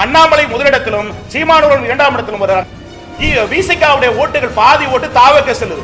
அண்ணாமலை முதலிடத்திலும் சீமானவர்கள் இரண்டாம் இடத்திலும் வருகிறார் விசிகாவுடைய ஓட்டுகள் பாதி ஓட்டு தாவக்க செல்லுது.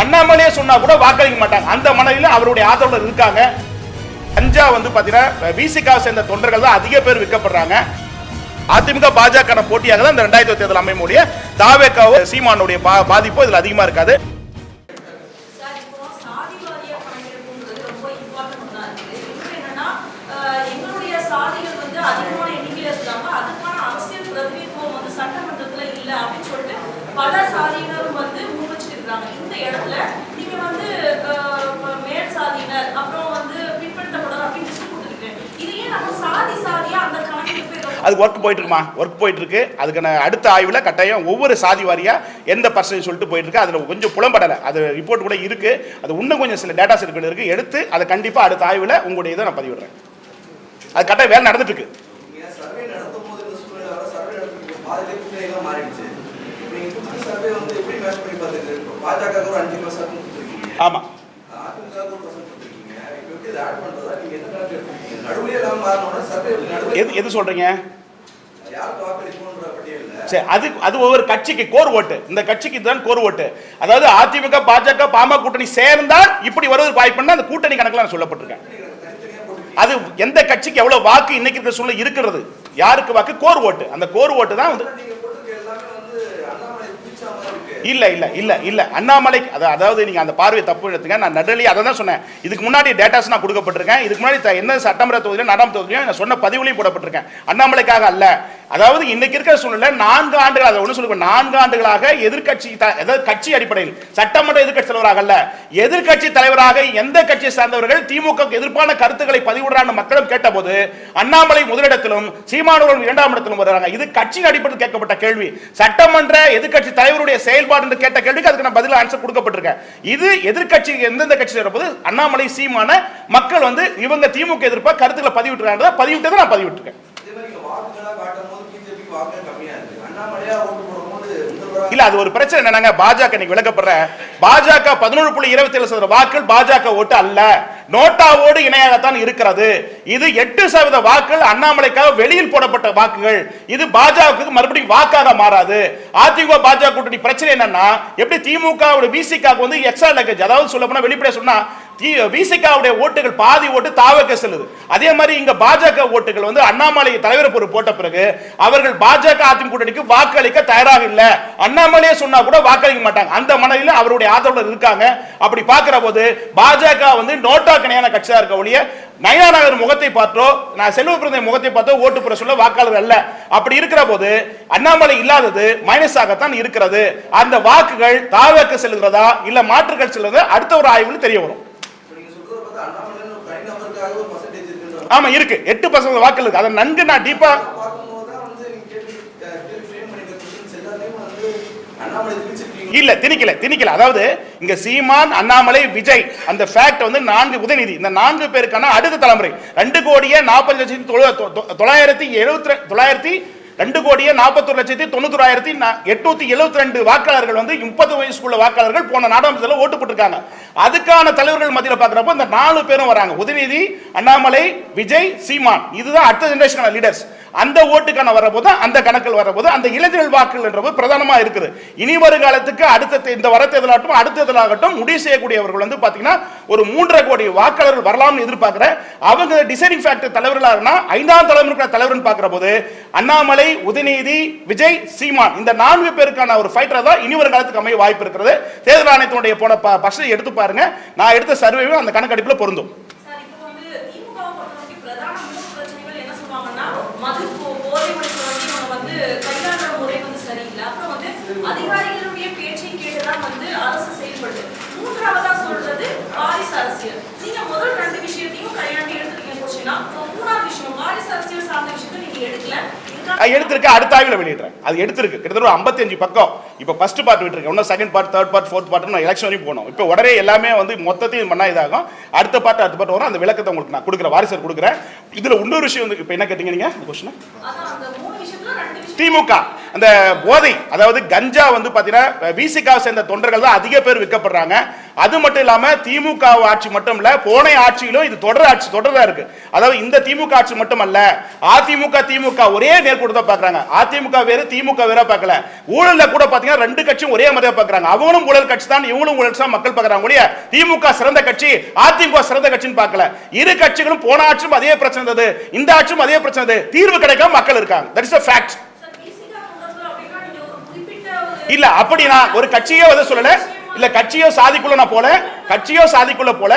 அண்ணாமலையே சொன்னா கூட வாக்களிக்க மாட்டாங்க அந்த மனதில் அவருடைய ஆதரவு இருக்காங்க. அஞ்சா வந்து பாத்தீங்கன்னா விசிகாவை சேர்ந்த தொண்டர்கள் தான் அதிக பேர் விற்கப்படுறாங்க. அதிமுக பாஜக போட்டியாக தான் இந்த ரெண்டாயிரத்தி தேர்தல் அமையக்கூடிய தாவேக்காவோ சீமானுடைய பா- இதுல அதிகமா இருக்காது சார் இப்போ சாதி வாரியா கணக்கெடுப்புன்றது ரொம்ப இம்பார்ட்டன்ட் தான் இருக்கு இன்னும் என்னன்னா அஹ், எங்களுடைய சாதிகள் வந்து அதிகமான எண்ணிக்கையில இருக்காங்க அதுக்கான அரசியல் பிரதிநிதித்துவம் வந்து சட்டமன்றத்துல இல்ல அப்படின்னு சொல்லிட்டு பல சாதியினரும் வந்து முன் வச்சுட்டு இருக்காங்க இந்த இடத்துல நீங்க வந்து அஹ், மேல் சாதியினர் அப்புறம் வந்து பிற்படுத்தப்படணும் அப்படின்னு லிஸ்ட் கொடுத்துருக்கேன் இதையே நம்ம சாதி சாதியா அந்த கணக்கெடுப்பு ஏதோ அது ஒர்க் போயிட்டு இருக்குமா ஒர்க் போயிட்டு இருக்கு அதுக்கான அடுத்த ஆய்வுல கட்டாயம் ஒவ்வொரு சாதி வாரியா எந்த பர்சன்டேஜ் சொல்லிட்டு போயிட்டு இருக்கு அதுல கொஞ்சம் புலம்படலை. அது ரிப்போர்ட் கூட இருக்கு. அது இன்னும் கொஞ்சம் சில டேட்டாஸ் இருக்கு இருக்கு. எடுத்து அதை கண்டிப்பா அடுத்த ஆய்வுல உங்களுடைய இதை நான் பதிவிடுறேன். அது கட்டாயம் வேலை நடந்துட்டு இருக்கு நீங்க சர்வே நடத்தும் போது இந்த சூழ்நிலை வர சர்வே நடத்தும் பாதிலே கூட்டணிலாம் மாறிடுச்சு. இப்போ நீங்க கொடுத்த சர்வே வந்து எப்படி மேட்ச் பண்ணி பார்த்துட்டு இப்போ பாஜக ஒரு அஞ்சு பர்சன்ட் கொடுத்துருக்கீங்க. ஆமா. அதிமுக ஒரு பர்சன்ட் கொடுத்துருக்கீங்க. இப்போ எப்படி இதை ஆட் பண்றதா? நீங்க எந்த கணக்கு எடுத்துருக்கீங்க? நடுவுலயே எல்லாம் மாறினோட சர்வே எப்படி நடுவில் எது எது பட்டியலில் சரி அது அது ஒவ்வொரு கட்சிக்கு கோர் ஓட்டு. இந்த கட்சிக்கு இதுதான் கோர் ஓட்டு. அதாவது அதிமுக பாஜக பாமக கூட்டணி சேர்ந்தால் இப்படி வருவது வாய்ப்புன்னா அந்த கூட்டணி கணக்குல நான் சொல்லப்பட்டிருக்கேன். அது எந்த கட்சிக்கு எவ்வளவு வாக்கு இன்னைக்கு இருக்கிற சூழ்நிலை இருக்கிறது? யாருக்கு வாக்கு? கோர் ஓட்டு. அந்த கோர் ஓட்டு தான் வந்து நீங்க போட்டிருக்க எல்லாமே வந்து அண்ணாமலை பிடிச்ச மாதிரி இருக்கு இல்லை இல்லை இல்லை இல்லை. அண்ணாமலை அது- அதாவது நீங்கள் அந்த பார்வையை தப்பு எடுத்துங்க. நான் நடுலி அதை தான் சொன்னேன். இதுக்கு முன்னாடி டேட்டாஸ் நான் கொடுக்கப்பட்டிருக்கேன். இதுக்கு முன்னாடி த- என்ன சட்டமன்ற தொகுதியிலும் நாடாம் தொகுதியிலும் நான் சொன்ன பதிவுலையும் போடப்பட்டிருக்கேன். அண்ணாமலைக்காக அல்ல. அதாவது இன்னைக்கு இருக்கிற சூழ்நிலை நான்கு ஆண்டுகள் அதை ஒன்று சொல்லுங்க நான்கு ஆண்டுகளாக எதிர்கட்சி அதாவது கட்சி அடிப்படையில் சட்டமன்ற எதிர்கட்சி தலைவராக அல்ல. எதிர்கட்சி தலைவராக எந்த கட்சியை சார்ந்தவர்கள் திமுக எதிர்ப்பான கருத்துக்களை பதிவிடுறான்னு மக்களும் கேட்டபோது அண்ணாமலை முதலிடத்திலும் சீமானவர்கள் இரண்டாம் இடத்திலும் வருகிறாங்க. இது கட்சியின் அடிப்படையில் கேட்கப்பட்ட கேள்வி. சட்டமன்ற எதிர்கட்சி தலைவருடைய செயல்பாடு என்று கேட்ட கேள்விக்கு அதுக்கு நான் பதில் ஆன்சர் கொடுக்கப்பட்டிருக்கேன். இது எதிர்க்கட்சி எந்தெந்த கட்சி இருப்பது அண்ணாமலை சீமான மக்கள் வந்து இவங்க திமுக எதிர்ப்பா கருத்துக்களை பதிவிட்டுறாங்க பதிவிட்டதை நான் பதிவிட்டிருக்கேன் இதே மாதிரி நீங்க வாக்குகளா காட்டும் போது பிஜேபிக்கு வாக்கு கம்மியா இருக்கு அண்ணாமலையா ஓட்டு போடும்போது முதல்வரா இல்ல அது ஒரு பிரச்சனை என்னங்க பாஜக நீங்க விளக்கப்படுற. பாஜக பதினொன்று புள்ளி இருபத்தி ஏழு சதவீத வாக்குகள் பாஜக ஓட்டு அல்ல. நோட்டாவோடு இணையாகத்தான் இருக்கிறது. இது எட்டு சதவீத வாக்குகள் அண்ணாமலைக்காக வெளியில் போடப்பட்ட வாக்குகள். இது பாஜகவுக்கு மறுபடியும் வாக்காக மாறாது. அதிமுக பாஜக கூட்டணி பிரச்சனை என்னன்னா எப்படி திமுக விசிகாக்கு வந்து எக்ஸ்ட்ரா லக்கேஜ் அதாவது சொல்ல போனா வெளிப்படையா சொன்னா விசிகாவுடைய ஓட்டுகள் பாதி ஓட்டு தாவக்க செல்லுது. அதே மாதிரி இங்க பாஜக ஓட்டுகள் வந்து அண்ணாமலை தலைவர் பொறுப்பு போட்ட பிறகு அவர்கள் பாஜக அதிமுக கூட்டணிக்கு வாக்களிக்க தயாராக இல்லை. அண்ணாமலையே சொன்னா கூட வாக்களிக்க மாட்டாங்க. அந்த மனதில் அவருடைய ஆதரவு இருக்காங்க. அப்படி பார்க்கிற போது பாஜக வந்து நோட்டா கணையான கட்சியா இருக்க ஒழிய நயனா நகர் முகத்தை பார்த்தோ நான் செல்வ பிறந்த முகத்தை பார்த்தோ ஓட்டு பெற சொல்ல வாக்காளர் அல்ல. அப்படி இருக்கிற போது அண்ணாமலை இல்லாதது மைனஸாகத்தான் இருக்கிறது. அந்த வாக்குகள் தாவக்க செல்கிறதா இல்ல மாற்றுகள் செல்கிறதா அடுத்த ஒரு ஆய்வுன்னு தெரிய வரும் இப்ப நீங்க சொல்றத பார்த்தா அண்ணாமலைன்னு ஒரு தனிநபருக்காக ஒரு பர்சன்டேஜ் இருக்குன்ற ஆமா இருக்கு. எட்டு பர்சன்ட் வாக்குகள் இருக்கு. அதை நன்கு நான் டீப்பா இல்ல திணிக்கல திணிக்கல. அதாவது இங்க சீமான் அண்ணாமலை விஜய் அந்த ஃபேக்ட் வந்து நான்கு உதயநிதி. இந்த நான்கு பேருக்கான அடுத்த தலைமுறை. ரெண்டு கோடியே நாற்பது லட்சத்தி தொள்ளாயிரத்தி எழுபத்தி தொள்ளாயிரத்தி ரெண்டு கோடியே நாற்பத்தொரு லட்சத்தி தொண்ணூத்தொராயிரத்தி எட்நூத்தி எழுபத்தி ரெண்டு வாக்காளர்கள் வந்து முப்பது வயசுக்குள்ள வாக்காளர்கள் போன நாடாளுமன்றத்தில் ஓட்டு போட்டிருக்காங்க. அதுக்கான தலைவர்கள் மத்தியில் பார்க்குறப்போ இந்த நாலு பேரும் வராங்க. உதயநிதி அண்ணாமலை விஜய் சீமான். இதுதான் அடுத்த ஜென்ரேஷனான லீடர்ஸ் அந்த ஓட்டுக்கான வரப்போது அந்த கணக்கில் வரப்போது அந்த இளைஞர்கள் வாக்குகள் வாக்குகள்ன்றது பிரதானமாக இருக்குது. இனி வருங்காலத்துக்கு அடுத்த இந்த வர தேர்தலாகட்டும் அடுத்த தேர்தலாகட்டும் முடிவு செய்யக்கூடியவர்கள் வந்து பார்த்தீங்கன்னா ஒரு மூன்றரை கோடி வாக்காளர்கள் வரலாம்னு எதிர்பார்க்குற அவங்க டிசைடிங் ஃபேக்டர் தலைவர்களாகனா ஐந்தாம் தலைமுறை தலைவர்னு பார்க்குற போது அண்ணாமலை உதயநிதி விஜய் சீமான் இந்த நான்கு பேருக்கான ஒரு ஃபைட்டர் தான் இனி வருங்காலத்துக்கு அமைய வாய்ப்பு இருக்கிறது. தேர்தல் ஆணையத்தினுடைய போன பர்சன்ட் எடுத்து பாருங்க. நான் எடுத்த சர்வேவும் அந்த கணக்கெடுப்பில் பொருந்தும் சார் இப்போ வந்து திமுக வை பொறுத்தவரைக்கும் பிரதான மூணு பிரச்சனைகள் என்ன சொல்லுவாங்கன்னா மது போ- போதை ஒழிப்பு வந்து இவங்க வந்து கையாளுற முறை வந்து சரியில்லை அப்புறம் வந்து அதிகாரிகளுடைய பேச்சை கேட்டுதான் வந்து அரசு செயல்படுது. மூன்றாவதா சொல்றது வாரிசு அரசியல். நீங்க முதல் ரெண்டு விஷயத்தையும் கையாண்டி எடுத்துருக்கீங்க கொஸ்டினா மூணாவது விஷயம் வாரிசு அரசியல் சார்ந்த விஷயத்தை நீங்க எடுக்கல. எடுத்திருக்கு அடுத்த ஆய்வில் வெளியிடுறேன். அது எடுத்திருக்கு. கிட்டத்தட்ட ஒரு 55 பக்கம். இப்போ ஃபர்ஸ்ட் பார்ட் விட்டுருக்கு இன்னும் second part third part fourth part நான் எலெக்ஷன் வரைக்கும் போகணும் இப்போ உடனே எல்லாமே வந்து மொத்தத்தையும் பண்ணா இதாகும். அடுத்த பார்ட் அடுத்த பார்ட் வரும். அந்த விளக்கத்தை உங்களுக்கு நான் கொடுக்குறேன். வாரிசர் கொடுக்குறேன். இதுல இன்னொரு விஷயம் வந்து இப்போ என்ன கேட்டீங்க நீங்க? கொஸ்டின் அந்த திமுக. அந்த போதை அதாவது கஞ்சா வந்து பாத்தீங்கன்னா விசிகாவை சேர்ந்த தொண்டர்கள் தான் அதிக பேர் விற்கப்படுறாங்க. அது மட்டும் இல்லாம திமுக ஆட்சி மட்டும் இல்ல போன ஆட்சியிலும் இது தொடர் ஆட்சி தொடரா இருக்கு. அதாவது இந்த திமுக ஆட்சி மட்டுமல்ல அதிமுக திமுக ஒரே நேர்கூட தான் பாக்குறாங்க. அதிமுக வேறு திமுக வேற பார்க்கல ஊழல்ல கூட பாத்தீங்கன்னா ரெண்டு கட்சியும் ஒரே மாதிரியா பாக்குறாங்க. அவங்களும் ஊழல் கட்சி தான் இவங்களும் ஊழல் தான் மக்கள் பாக்குறாங்க ஒழிய திமுக சிறந்த கட்சி அதிமுக சிறந்த கட்சின்னு பார்க்கல இரு கட்சிகளும் போன ஆட்சியும் அதே பிரச்சனை இருந்தது. இந்த ஆட்சியும் அதே பிரச்சனை இருந்தது. தீர்வு கிடைக்காம மக்கள் இருக்காங்க. தட் இஸ் அப்படின்னா குறிப்பிட்ட ஒரு இல்ல அப்படி நான் ஒரு கட்சியோ வந்து சொல்லல. இல்ல கட்சியோ சாதிக்குள்ள நான் போல கட்சியோ சாதிக்குள்ள போல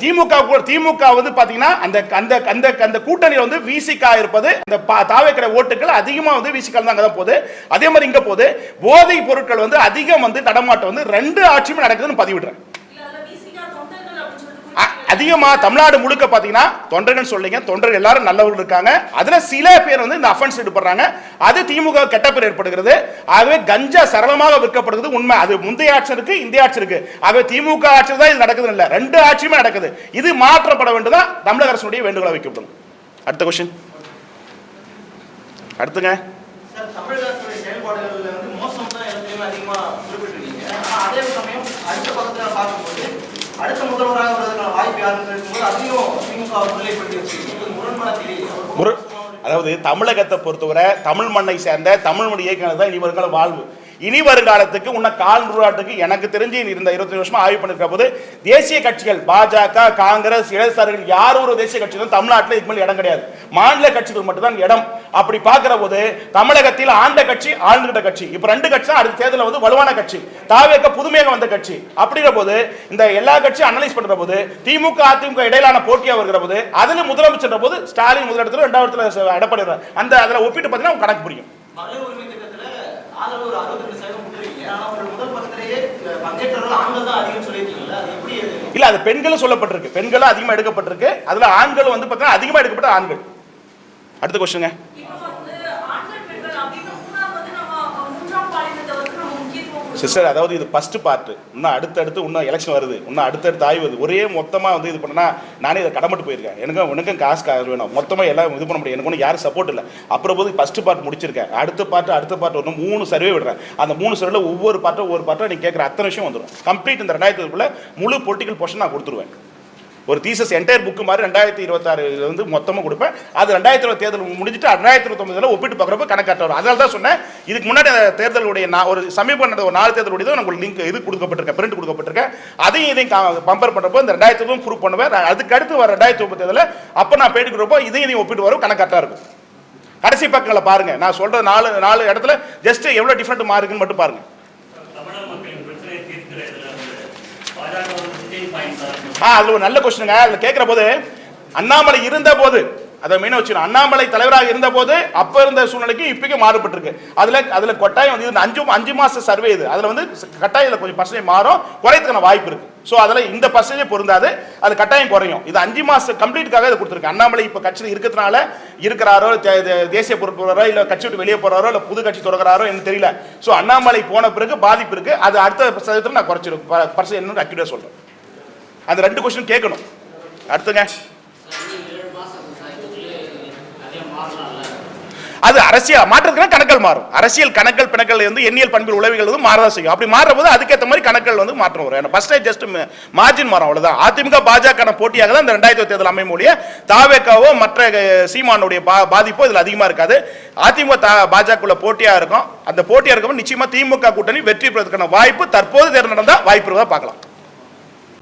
திமுக திமுக வந்து பாத்தீங்கன்னா அந்த அந்த அந்த அந்த கூட்டணியில் வந்து விசிகா இருப்பது அந்த தாவேக்கிற ஓட்டுகள் அதிகமாக வந்து விசிகா தான் அங்கே தான் போகுது. அதே மாதிரி இங்கே போகுது போதைப் பொருட்கள் வந்து அதிகம் வந்து நடமாட்டம் வந்து ரெண்டு ஆட்சியுமே நடக்குதுன்னு பதிவிடுறேன் இல்ல அதுல பிசிகா தொண்டர்கள் அப்படின்னு அதிகமாக தமிழ்நாடு முழுக்க பார்த்தீங்கன்னா தொண்டர்கள் சொல்லிங்க தொண்டர்கள் எல்லாரும் நல்லவர்கள் இருக்காங்க. அதில் சில பேர் வந்து இந்த அஃபென்ஸ் ஈடுபடுறாங்க. அது திமுக கெட்ட பேர் ஏற்படுகிறது. ஆகவே கஞ்சா சரளமாக விற்கப்படுகிறது. உண்மை. அது முந்தைய ஆட்சி இருக்கு இந்திய ஆட்சி இருக்கு. ஆகவே திமுக ஆட்சி தான் இது நடக்குது இல்லை. ரெண்டு ஆட்சியுமே நடக்குது. இது மாற்றப்பட வேண்டியதான் தமிழக அரசுடைய வேண்டுகோளை வைக்கப்படும். அடுத்த கொஸ்டின் அடுத்துங்க. மோசம் தான் குறிப்பிட்டிருக்கீங்க. அதே சமயம் அடுத்த பக்கத்தில் பார்க்கும்போது அடுத்த முதல்வராக வருவதற்கான வாய்ப்பு யாருன்னு அதையும் திமுக முன்னிலைப்படுத்தி அதாவது தமிழகத்தை பொறுத்தவரை தமிழ் மண்ணை சேர்ந்த தமிழ் மொழி இயக்கங்கள் தான் இனி வருங்கால வாழ்வு. இனி வருங்காலத்துக்கு உன்ன கால் நூறாட்டுக்கு எனக்கு தெரிஞ்சு இருந்த இருபத்தி வருஷமா ஆய்வு பண்ணிருக்க போது தேசிய கட்சிகள் பாஜக காங்கிரஸ் இடதுசாரிகள் யார் ஒரு தேசிய கட்சிகளும் தமிழ்நாட்டில் இதுக்கு மேல் இடம் கிடையாது. மாநில கட்சிகள் மட்டும்தான் இடம். அப்படி பார்க்கிற போது தமிழகத்தில் ஆண்ட கட்சி ஆழ்ந்துகிட்ட கட்சி. இப்ப ரெண்டு கட்சி தான் அடுத்த தேர்தலில் வந்து வலுவான கட்சி. தாவேக்க புதுமையாக வந்த கட்சி. அப்படிங்கிற போது இந்த எல்லா கட்சியும் அனலைஸ் பண்ற போது திமுக அதிமுக இடையிலான போட்டியாக வருகிற போது அதுல முதலமைச்சர் போது ஸ்டாலின் முதலிடத்துல ரெண்டாவது இடத்துல எடப்பாடி அந்த அதில் ஒப்பிட்டு பார்த்தீங்கன்னா கணக்கு புரியும். உரிமை ஆதரவு ஒரு அறுபத்தி சதவீதம் கொடுத்துருக்கீங்க. ஆனால் உங்கள் முதல் பக்கத்திலேயே பங்கேற்றவர்கள் ஆண்கள் தான் அதிகம் சொல்லியிருக்கீங்களா அது எப்படி இல்லை அது பெண்களும் சொல்லப்பட்டிருக்கு. பெண்களும் அதிகமாக எடுக்கப்பட்டிருக்கு. அதில் ஆண்கள் வந்து பார்த்தீங்கன்னா அதிகமாக எடுக்கப்பட்ட ஆண்கள். அடுத்த கொஸ்டினுங்க இப்போ வந்து ஆண்கள் பெண்கள் அப்படின்னு மூணாவது வந்து நம்ம மூன்றாம் பாலினத்தை வந்து நம்ம முக்கியத்துவம் கொடுக்கணும். சிஸ்டர் அதாவது இது ஃபஸ்ட்டு பார்ட்டு இன்னும் அடுத்தடுத்து இன்னும் எலெக்ஷன் வருது. இன்னும் அடுத்தடுத்து ஆய்வு வருது. ஒரே மொத்தமாக வந்து இது பண்ணனா நானே இதை கடமட்டு போயிருக்கேன். எனக்கும் உனக்கும் காசு காசு வேணும். மொத்தமாக எல்லாம் இது பண்ண முடியும் எனக்கு ஒன்றும் யாரும் சப்போர்ட் இல்லை. அப்புறம் போது ஃபஸ்ட்டு பார்ட் முடிச்சிருக்கேன். அடுத்த பார்ட்டு அடுத்த பார்ட் ஒன்று மூணு சர்வே விடுறேன். அந்த மூணு சர்வேல ஒவ்வொரு பார்ட்டும் ஒவ்வொரு பார்ட்டும் நீ கேட்குற அத்தனை விஷயம் வந்துடும் கம்ப்ளீட் இந்த ரெண்டாயிரத்துக்குள்ளே முழு பொலிட்டிக்கல் போர்ஷன் நான் கொடுத்துருவேன். ஒரு தீசஸ் என்டையர் புக்கு மாதிரி ரெண்டாயிரத்தி இருபத்தாறு வந்து மொத்தமாக கொடுப்பேன். அது ரெண்டாயிரத்தி இருபது தேர்தல் முடிஞ்சிட்டு ரெண்டாயிரத்தி இருபத்தொம்பதுல ஒப்பிட்டு பார்க்குறப்ப கணக்காட்ட வரும் அதனால தான் சொன்னேன் இதுக்கு முன்னாடி தேர்தலுடைய நான் ஒரு சமீபம் நடந்த ஒரு நாலு தேர்தலுடைய உங்களுக்கு லிங்க் இது கொடுக்கப்பட்டிருக்கேன் பிரிண்ட் கொடுக்கப்பட்டிருக்கேன். அதையும் இதையும் கம்பேர் பண்ணுறப்போ இந்த ரெண்டாயிரத்தி இருபதும் ப்ரூவ் பண்ணுவேன். அதுக்கு அடுத்து வர ரெண்டாயிரத்தி ஒன்பது தேர்தலில் அப்போ நான் பேட்டி கொடுப்போ இதையும் இதையும் ஒப்பிட்டு வரும் கணக்காட்டாக இருக்கும். கடைசி பக்கங்களை பாருங்க. நான் சொல்ற நாலு நாலு இடத்துல ஜஸ்ட் எவ்வளோ டிஃப்ரெண்ட் மாறுக்குன்னு மட்டும் பாருங்க. ஆ அது ஒரு நல்ல கொஸ்டினுங்க அதில் கேட்குற போது அண்ணாமலை இருந்த போது அதை மீன வச்சுக்கணும். அண்ணாமலை தலைவராக இருந்த போது அப்ப இருந்த சூழ்நிலைக்கும் இப்போக்கும் மாறுபட்டிருக்கு. அதுல அதுல கொட்டாயம் வந்து அஞ்சு அஞ்சு மாச சர்வே இது. அதுல வந்து கட்டாயம் கொஞ்சம் பர்சன்டேஜ் மாறும் குறையத்துக்கான வாய்ப்பு இருக்கு. ஸோ அதில் இந்த பர்சன்டேஜ் பொருந்தாது. அது கட்டாயம் குறையும். இது அஞ்சு மாதம் கம்ப்ளீட்டுக்காக இதை கொடுத்துருக்கு. அண்ணாமலை இப்போ கட்சியில் இருக்கிறதுனால இருக்கிறாரோ தேசிய பொறுப்புறாரோ இல்லை கட்சி விட்டு வெளியே போகிறாரோ இல்லை புது கட்சி தொடங்குறாரோ எனக்கு தெரியல. ஸோ அண்ணாமலை போன பிறகு பாதிப்பு இருக்குது அது அடுத்த சதவீதத்தில் நான் குறைச்சிருக்கேன் பர்சன்டேஜ் என்னன்னு அக்யூரேட் சொல்கிறேன் அந்த ரெண்டு கொஸ்டின் கேட்கணும். அடுத்துங்க. அது அரசியல் மாற்றத்துக்கு கணக்கள் மாறும். அரசியல் கணக்கள் பிணக்கள் வந்து எண்ணியல் பண்பில் உளவிகள் வந்து மாறதான் செய்யும். அப்படி மாறுற போது அதுக்கேற்ற மாதிரி கணக்கள் வந்து மாற்றம் வரும். ஃபர்ஸ்ட் ஜஸ்ட் மார்ஜின் மாறும் அவ்வளோதான் அதிமுக பாஜக போட்டியாக தான் இந்த ரெண்டாயிரத்தி தேர்தல் அமையும் மொழிய தாவேக்காவோ மற்ற சீமானுடைய பா பாதிப்போ இதில் அதிகமாக இருக்காது. அதிமுக தா பாஜகவுள்ள போட்டியாக இருக்கும். அந்த போட்டியாக இருக்கப்போ நிச்சயமாக திமுக கூட்டணி வெற்றி பெறுவதற்கான வாய்ப்பு தற்போது தேர்தல் நடந்தால் வாய்ப்பு இருப்பதா பார்க்கலாம்.